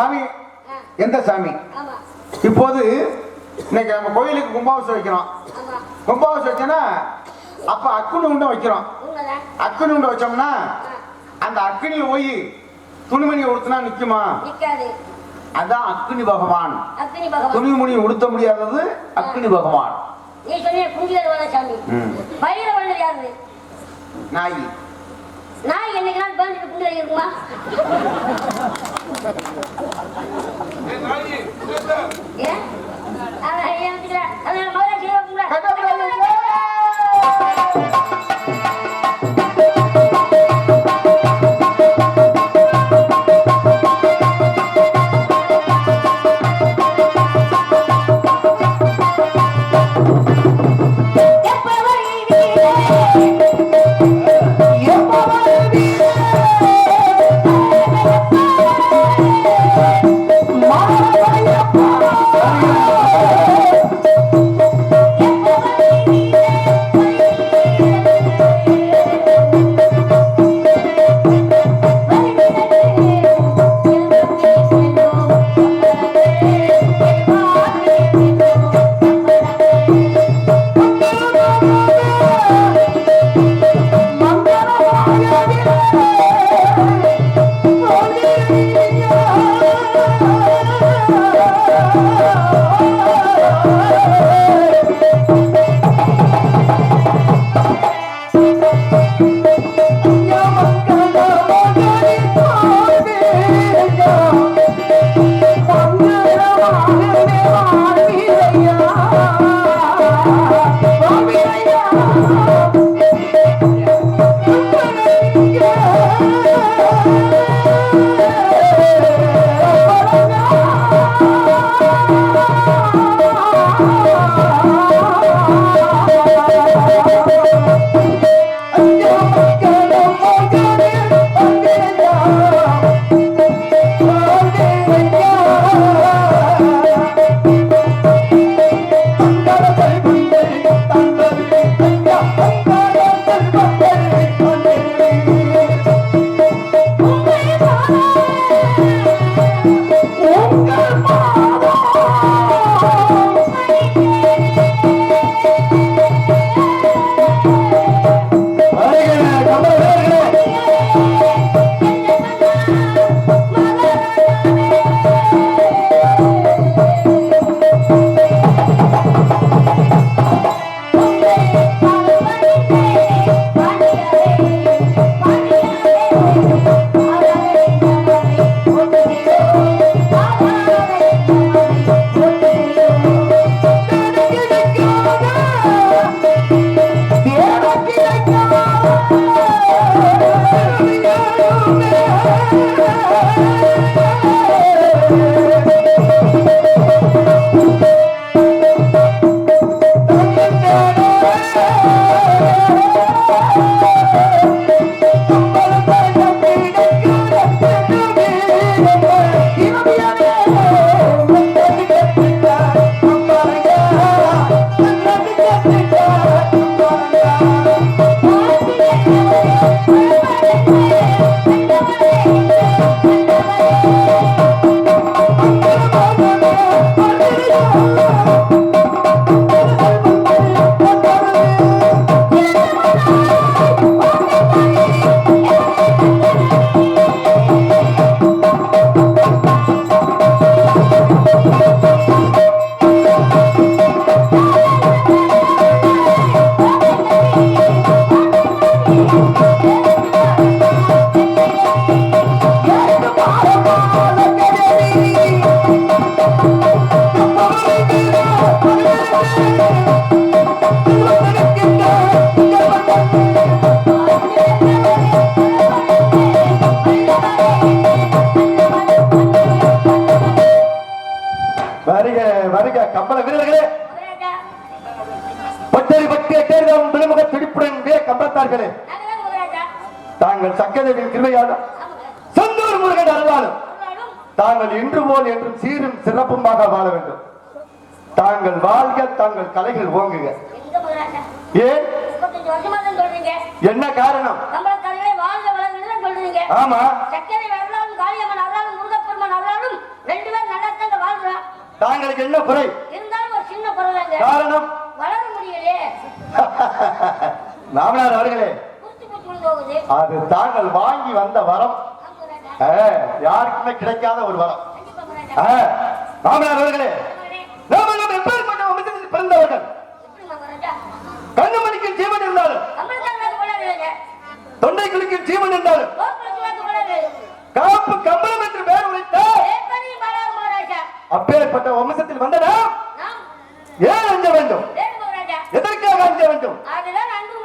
சாமி? எந்த சாமி? இப்போது இன்னைக்கு நம்ம கோயிலுக்கு கும்பாபிஷேகம் வைக்கிறோம். ஆமா. கும்பாபிஷேகம் வச்சோன்னா அப்ப அக்குனி உண்டை வைக்கிறோம். அக்குனி உண்டை வச்சோம்னா அந்த அக்கினியில் போய் துணிமணி உடுத்தினா நிக்குமா? நிக்காது. அதான் அக்னி பகவான். துணிமணி உடுத்த முடியாதது அக்னி பகவான். நீ சொன்ன குங்கிலர் சாமி. ம். பயிர வள்ளல் யாரு? நாய். நான் என்னைக்கு நாள் பேந்துட்டு குங்கிலர் இருக்குமா? ஏன்? அவன் ஏன் அதனால தாங்கள் கலைகள் ஓங்குக. ஏன் என்ன காரணம்? ஆமா. சக்கரை வரலாறும் காளியம்மன் அருளாலும் முருகப்பெருமான் அருளாலும் உங்களுக்கு என்ன குறை? இருந்தாலும் ஒரு சின்ன குரலாங்க காரணம்? வளர முடியலையே. மாமனார் அவர்களே அது தாங்கள் வாங்கி வந்த வரம். யாருக்குமே கிடைக்காத ஒரு வரம். மாமனார் அவர்களே மகனே, நாம நம்ம எப்பேற்பட்ட வம்சத்தில் பிறந்தவர்கள்? கண்ணுமணிக்கு ஜீவன் இருந்தாலும் கொள்ளாதீங்க. தொண்டைக்குளிக்கு ஜீவன் இருந்தாலும். காப்பு கம்பளம் என்று பேர் மகாராஜா. அப்பேற்பட்ட வம்சத்தில் வந்த நாம் ஏன் அஞ்ச வேண்டும். எதற்காக அஞ்ச வேண்டும் அதுதான் அன்றும்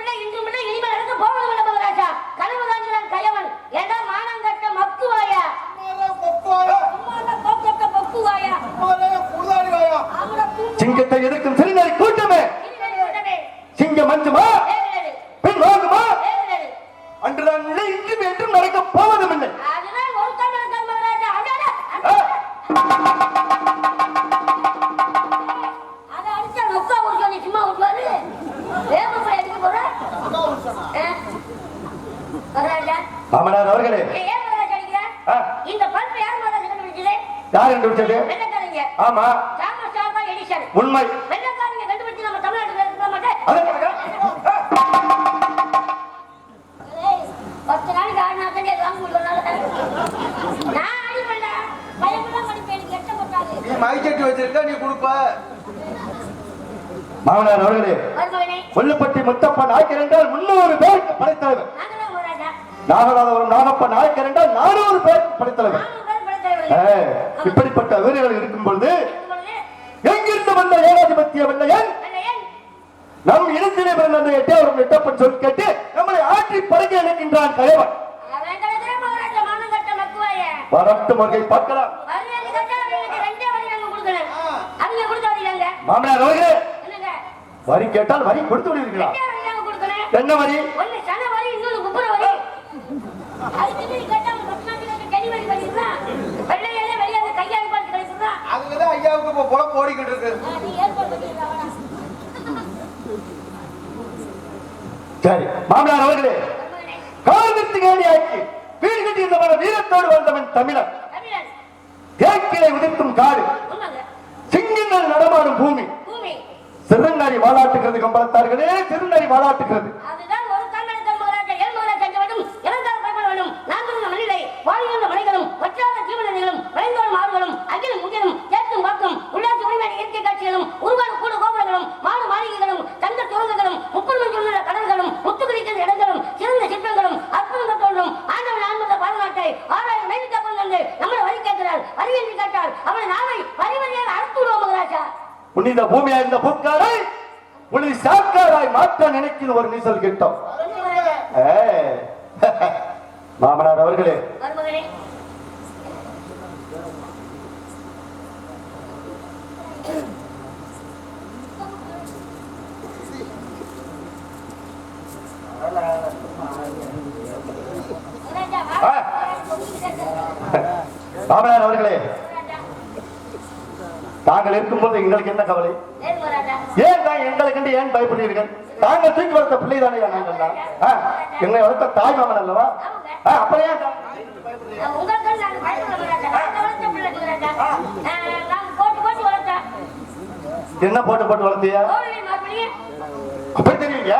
இந்த பல்பை யார் மகாராஜா கண்டுபிடிச்சது? யார் கண்டுபிடிச்சது வெள்ளைக்காரங்க. ஆமா தாமஸ் ஆல்வா எடிசன். உண்மை வெள்ளைக்காரங்க கண்டுபிடிச்சு நம்ம தமிழ்நாட்டுல இருக்க மாட்டேன். பத்து நாளைக்கு ஆடினா தான் வாங்க. நான் அடிப்பேன்டா. பயமெல்லாம் படிப்பேன். எட்ட போட்டாங்க. நீ மைச்சட்டி வச்சிருக்க நீ கொடுப்ப மாமனார் அவர்களே கொல்லுப்பட்டி முத்தப்ப நாயக்கர் என்றால் முன்னூறு பேருக்கு படைத்தலைவர். நாகநாதபுரம் நாகப்ப நாயக்கர் என்றால் நானூறு படைத்தலைவர் பேர் படைத்தலைவர்கள். ஆ, இப்படிப்பட்ட வீரர்கள் இருக்கும் பொழுது எங்கிருந்து வந்த ஏகாதிபத்திய வெள்ளையன் வெள்ளையன் நம் இனத்திலே பிறந்த அந்த எட்டயபுரம் எட்டப்பன் சொல் கேட்டு நம்மளை ஆற்றி படுக்க இணைக்கின்றான் மக்குவாய. வரட்டு முறை பார்க்கலாம். மாமனார் அவர்களே என்னங்க? வரி கேட்டால் வரி கொடுத்து விடுவீர்களா. என்ன வரி அதுக்குதான் ஐயாவுக்கு இப்ப ஓடிக்கிட்டு இருக்கு. சரி மாமனார் அவர்களே காலத்திற்கு வீடு இருந்தவன் வீரத்தோடு வந்தவன் தமிழன் தேக்கிலை உதிர்த்தும் காடு. சிங்கங்கள் நடமாடும் பூமி பூமி சிறுநரி வாழாட்டுகிறது கம்பளத்தார்களே சிறுநரி வாழாட்டுகிறது அகிலும் முகிலும் தேக்கும் வாக்கும் உள்ளாட்சி உரிமை இயற்கை காட்சிகளும் உருவான கூட கோபுரங்களும் மாடு மாளிகைகளும் தங்க சுரங்கங்களும் முப்பது சொல்லுள்ள கடல்களும் முத்துக்குறிக்கின்ற இடங்களும் சிறந்த சிற்பங்களும் அற்புதங்கள் தோன்றும் ஆண்டவன் ஆன்மத பாதுகாட்டை ஆறாயிரம் மைலுக்கு கொண்டு வந்து நம்மளை வரி கேட்கிறார் வரி என்று கேட்டால் அவனை நாவை வரி வரியாக அறுத்து விடுவோம் மகாராஜா. புனித பூமியா இருந்த பூக்காரை புனித சாக்காராய் மாற்ற நினைக்கிற ஒரு நீசல் கிட்டம். மாமனார் அவர்களே தாங்கள் இருக்கும்போது எங்களுக்கு என்ன கவலை. ஏன் தான் எங்களுக்கு ஏன் பயப்படுறீர்கள் தாங்கள் தூக்கி வளர்த்த பிள்ளை தானே நாங்கள் தான்? என்னை வளர்த்த தாய் மாமன் அல்லவா? வளர்த்தோம். என்ன போட்டு போட்டு வளர்த்தியா? அப்படி தெரியுங்க.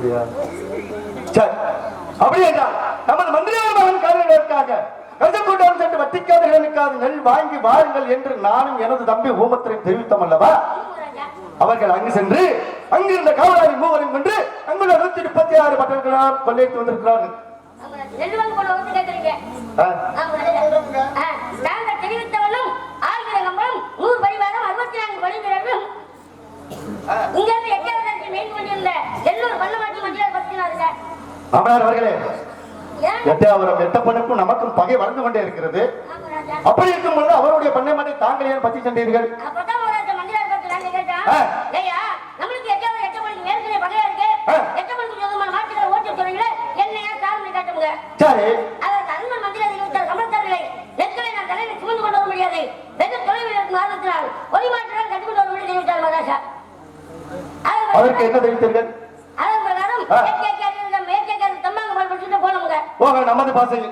அப்படியா? சரி. அப்படி என்றால் நமது மந்திரியார் மகன் காரியங்களுக்காக கஜக்கூட்டம் சென்று வட்டிக்காதர்களுக்காக நெல் வாங்கி வாருங்கள் என்று நானும் எனது தம்பி ஊமத்திரையும் தெரிவித்தோம் அல்லவா. அவர்கள் அங்கு சென்று அங்கிருந்த காவலாளி மூவரையும் கொண்டு அங்குள்ள நூற்றி முப்பத்தி ஆறு பட்டர்களால் கொள்ளையிட்டு வந்திருக்கிறார்கள். தெரிவித்தவளும் ஆயிரம் கம்பளம் நூறு பரிவாரம் அறுபத்தி நான்கு பரிவீரர்களும் இங்க இருந்து எட்டாவது மெயின் பண்ணியிருந்த எல்லூர் வல்லமாட்டி மத்தியில் பத்தினாருங்க மாமனார் அவர்களே ஏன்? எட்டாவரம் எட்டப்பனுக்கும் நமக்கும் பகை வளர்ந்து கொண்டே இருக்கிறது. அப்படி இருக்கும் பொழுது அவருடைய பண்ணை மட்டை தாங்கள் ஏன் பற்றி சென்றீர்கள்? அப்பதான் பால் படிச்சுட்டு போனோமுங்க. ஓக நமது பாசையில்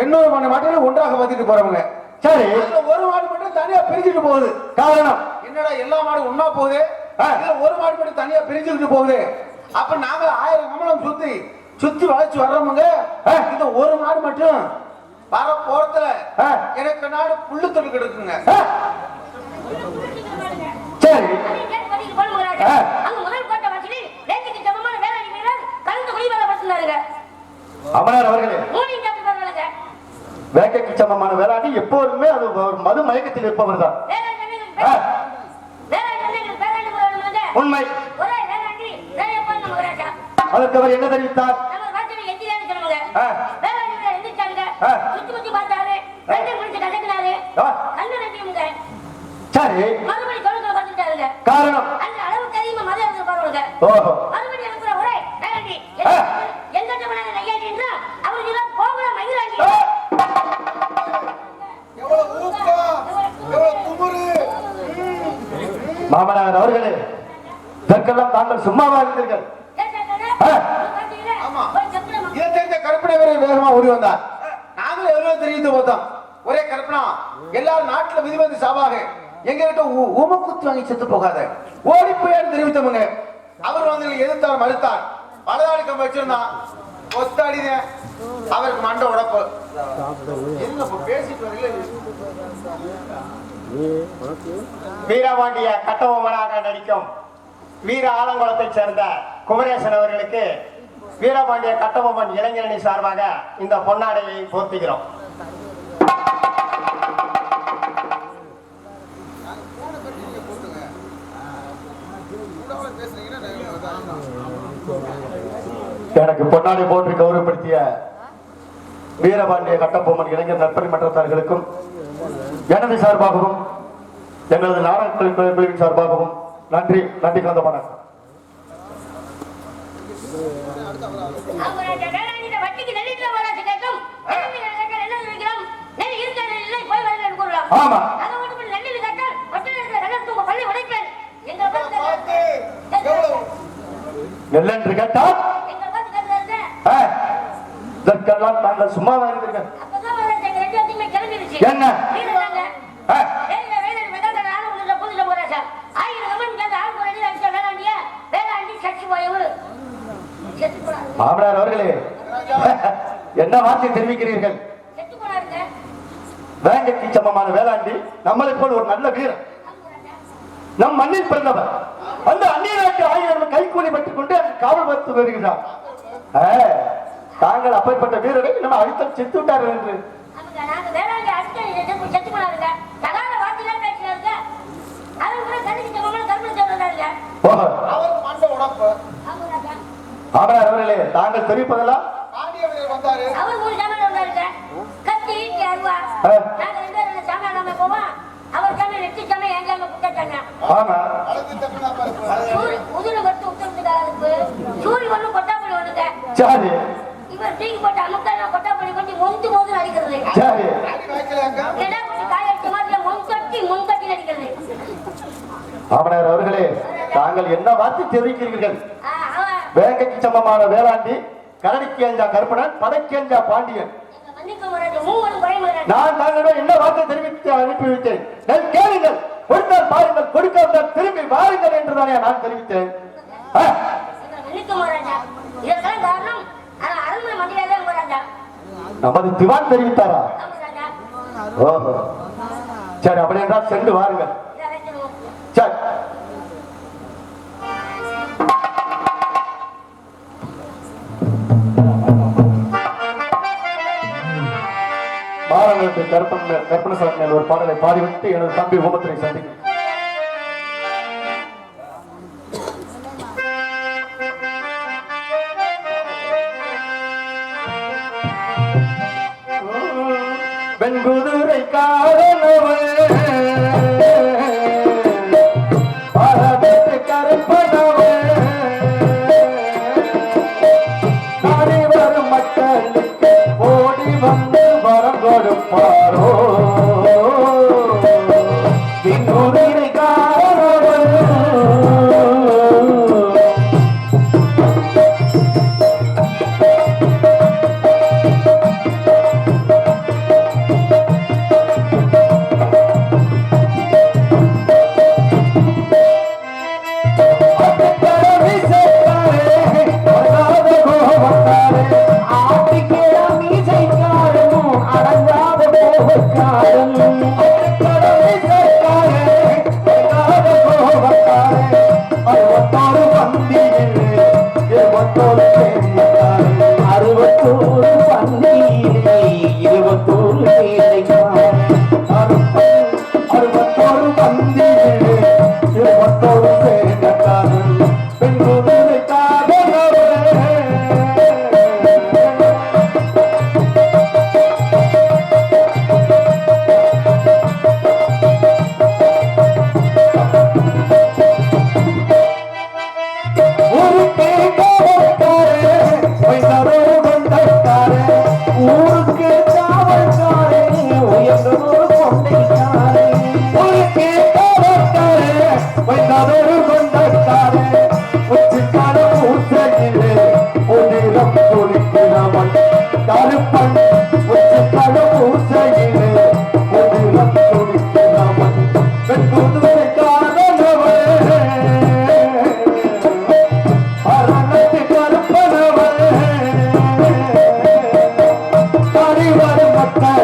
எண்ணூறு மணி மாட்டில ஒன்றாக பத்திட்டு போறவங்க சரி ஒரு மாடு மட்டும் தனியா பிரிஞ்சுட்டு போகுது காரணம் என்னடா எல்லா மாடும் ஒண்ணா போகுது ஒரு மாடு மட்டும் தனியா பிரிஞ்சுக்கிட்டு போகுது அப்ப நாங்க ஆயிரம் கமலம் சுத்தி சுத்தி வளைச்சு வர்றவங்க இந்த ஒரு மாடு மட்டும் வர போறதுல. எனக்கு நாடு புல்லு தொட்டு கிடக்குங்க. சரி. அமரர் அவர்களே வேட்கைக்கு சமமான வேளாண்டி எப்போதுமே அது மது மயக்கத்தில் இருப்பவர் தான் உண்மை. அதற்கு அவர் என்ன தெரிவித்தார்? முடிச்சு கசக்கினாரு ஆ. கண்ணு ரெண்டியுங்க சரி. மறுபடி தொழுக்க பார்த்துட்டாருங்க காரணம்? அந்த அளவுக்கு அதிகமா மத இருந்து பாருங்க. ஓஹோ. மறுபடி அனுப்புற ஒரே ஆ. எந்த அவருக்கு எல்லாம் எவ்வளவு குமுறு. மாமனார் அவர்களே இதற்கெல்லாம் தாங்கள் சும்மாவா இருந்தீர்கள். ஆ. ஆமா. இதை தெரிஞ்ச கருப்பனை வீரர் வேகமா ஓடி வந்தார். நாங்களும் எவ்வளவு தெரிவித்து பார்த்தோம் கற்பனா எல்லாரும் நாட்டுல விதிவந்து சாவாக. எங்க கிட்ட உம குத்து வாங்கி செத்து போகாத. ஓடி போயான்னு தெரிவித்தவங்க அவர் வந்து எதிர்த்தார் மறுத்தார். வலதாடி கம்பு வச்சிருந்தான் ஒத்தாடித அவருக்கு மண்ட உடப்பு. என்ன பேசிட்டு வரீங்களே? வீரபாண்டிய கட்டபொம்மனாக நடிக்கும் வீர ஆலங்குளத்தைச் சேர்ந்த குமரேசன் அவர்களுக்கு வீரபாண்டிய கட்டபொம்மன் இளைஞரணி சார்பாக இந்த பொன்னாடையை போர்த்துகிறோம் எனக்கு பொன்னாடை போன்று கௌரவப்படுத்திய வீரபாண்டிய கட்டபொம்மன் இளைஞர் நற்பணி மன்றத்தார்களுக்கும் எனது சார்பாகவும் எங்களது நாடக குழுவின் சார்பாகவும் நன்றி நன்றி கலந்த வணக்கம். அவங்க வேளாண்டி வட்டிக்கு இதற்கெல்லாம் தாங்கள் சும்மாவா கிளம்பிடுச்சு என்ன? ஆயிரம் மாமனார் அவர்களே என்ன வார்த்தை தெரிவிக்கிறீர்கள்? வேங்கைக்கு சமமான வேளாண்டி நம்மளை போல் ஒரு நல்ல வீரர். நம் மண்ணில் பிறந்தவர். அந்த அந்நிய நாட்டு ஆயுதம் கைக்கூலி பெற்றுக் கொண்டு காவல் பார்த்து வருகிறார். தாங்கள் அப்பேற்பட்ட வீரரை நம்ம அழுத்தம் செத்து விட்டார்கள் என்று மாமனார் அவர்களே தாங்கள் தெரிவிப்பதெல்லாம் ஆமா. சூரி. தூக்கி போட்டு அமுக்கா மொந்து மோது காய மாதிரி அவர்களே தாங்கள் என்ன வார்த்தை தெரிவிக்கிறீர்கள்? வேங்கைக்கு சமமான வேளாண்டி கரடிக்கு அஞ்சா கருப்பணன் படைக்கு அஞ்சா பாண்டியன். நான் தாங்களிடம் என்ன வார்த்தை தெரிவித்து அனுப்பி வைத்தேன்? நெல் கேளுங்கள் கொடுத்தால் பாருங்கள் கொடுக்காவிட்டால் திரும்பி வாருங்கள் என்றுதானே நான் தெரிவித்தேன். நமது திவான் தெரிவித்தாரா? ஓஹோ. சரி அப்படி என்றால் சென்று வாருங்கள். சரி. மாணவர்களுக்கு கற்பன் கற்பனை மேல் ஒரு பாடலை பாடிவிட்டு எனது தம்பி உபத்திரை சந்திக்கிறேன் வெண்குதிரை காரணவன் பரிவரும்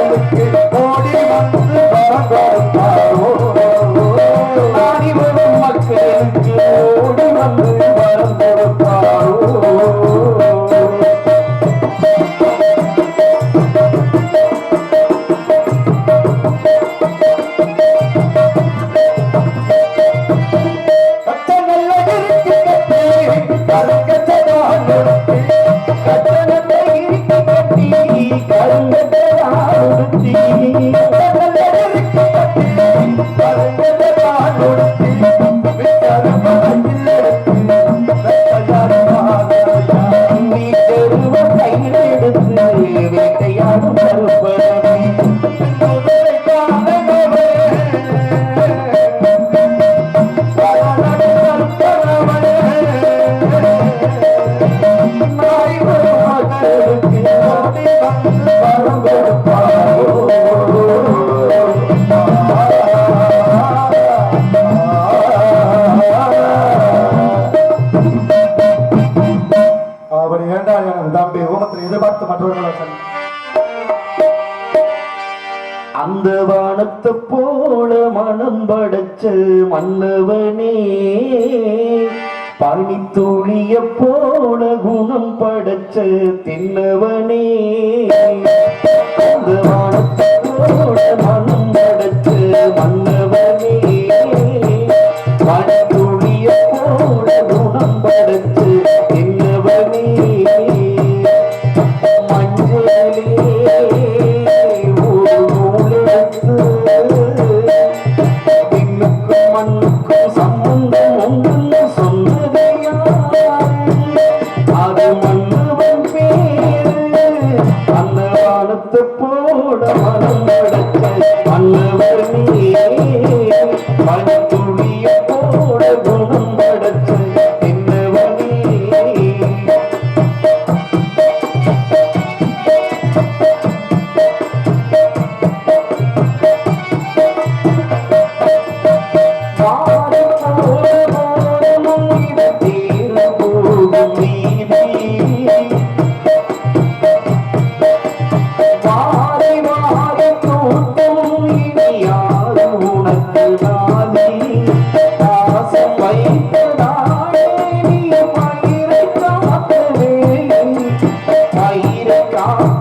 மன்னவனே பனித்துளிய போல குணம் படைச்ச தின்னவனே. மன்னவனே का